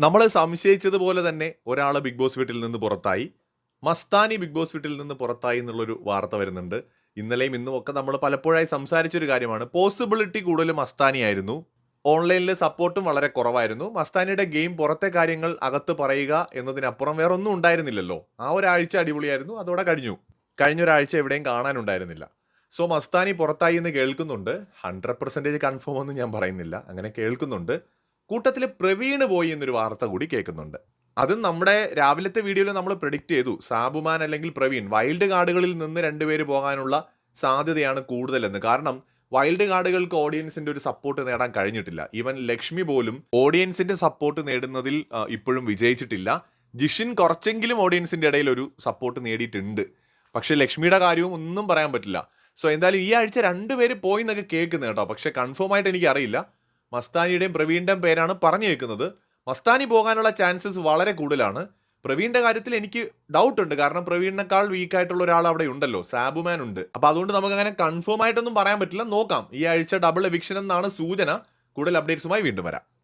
നമ്മൾ സംശയിച്ചതുപോലെ തന്നെ ഒരാൾ ബിഗ് ബോസ് വീട്ടിൽ നിന്ന് പുറത്തായി. മസ്താനി ബിഗ് ബോസ് വീട്ടിൽ നിന്ന് പുറത്തായി എന്നുള്ളൊരു വാർത്ത വരുന്നുണ്ട്. ഇന്നലെയും ഇന്നും ഒക്കെ നമ്മൾ പലപ്പോഴായി സംസാരിച്ചൊരു കാര്യമാണ്. പോസിബിലിറ്റി കൂടുതലും മസ്താനിയായിരുന്നു ഓൺലൈനിൽ സപ്പോർട്ടും വളരെ കുറവായിരുന്നു. മസ്താനിയുടെ ഗെയിം പുറത്തെ കാര്യങ്ങൾ അകത്ത് പറയുക എന്നതിനപ്പുറം വേറൊന്നും ഉണ്ടായിരുന്നില്ലല്ലോ. ആ ഒരാഴ്ച അടിപൊളിയായിരുന്നു. അതോടെ കഴിഞ്ഞു. കഴിഞ്ഞ ഒരാഴ്ച എവിടെയും കാണാനുണ്ടായിരുന്നില്ല. സോ മസ്താനി പുറത്തായി എന്ന് കേൾക്കുന്നുണ്ട്. ഹൺഡ്രഡ് പെർസെന്റേജ് കൺഫേം ഒന്നും ഞാൻ പറയുന്നില്ല. അങ്ങനെ കേൾക്കുന്നുണ്ട്. കൂട്ടത്തിൽ പ്രവീണ് പോയി എന്നൊരു വാർത്ത കൂടി കേൾക്കുന്നുണ്ട്. അതും നമ്മുടെ രാവിലത്തെ വീഡിയോയിൽ നമ്മൾ പ്രിഡിക്റ്റ് ചെയ്തു. സാബുമാൻ അല്ലെങ്കിൽ പ്രവീൺ വൈൽഡ് കാർഡുകളിൽ നിന്ന് രണ്ടുപേര് പോകാനുള്ള സാധ്യതയാണ് കൂടുതലെന്ന്. കാരണം വൈൽഡ് കാർഡുകൾക്ക് ഓഡിയൻസിന്റെ ഒരു സപ്പോർട്ട് നേടാൻ കഴിഞ്ഞിട്ടില്ല. ഈവൻ ലക്ഷ്മി പോലും ഓഡിയൻസിന്റെ സപ്പോർട്ട് നേടുന്നതിൽ ഇപ്പോഴും വിജയിച്ചിട്ടില്ല. ജിഷിൻ കുറച്ചെങ്കിലും ഓഡിയൻസിന്റെ ഇടയിൽ ഒരു സപ്പോർട്ട് നേടിയിട്ടുണ്ട്. പക്ഷെ ലക്ഷ്മിയുടെ കാര്യവും ഒന്നും പറയാൻ പറ്റില്ല. സോ എന്തായാലും ഈ ആഴ്ച രണ്ടുപേര് പോയി എന്നൊക്കെ കേൾക്കുന്നത് കേട്ടോ. പക്ഷെ കൺഫേം ആയിട്ട് എനിക്ക് അറിയില്ല മസ്താനിയുടെയും പ്രവീണിന്റെയും പേരാണ് പറഞ്ഞു കേൾക്കുന്നത്. മസ്താനി പോകാനുള്ള ചാൻസസ് വളരെ കൂടുതലാണ്. പ്രവീണിന്റെ കാര്യത്തിൽ എനിക്ക് ഡൗട്ട് ഉണ്ട്. കാരണം പ്രവീണിനേക്കാൾ വീക്ക് ആയിട്ടുള്ള ഒരാൾ അവിടെ ഉണ്ടല്ലോ. സാബുമാൻ ഉണ്ട്. അപ്പോൾ അതുകൊണ്ട് നമുക്ക് അങ്ങനെ കൺഫേം ആയിട്ടൊന്നും പറയാൻ പറ്റില്ല. നോക്കാം. ഈ ആഴ്ച ഡബിൾ എവിക്ഷൻ എന്നാണ് സൂചന. കൂടുതൽ അപ്ഡേറ്റ്സുമായി വീണ്ടും വരാം.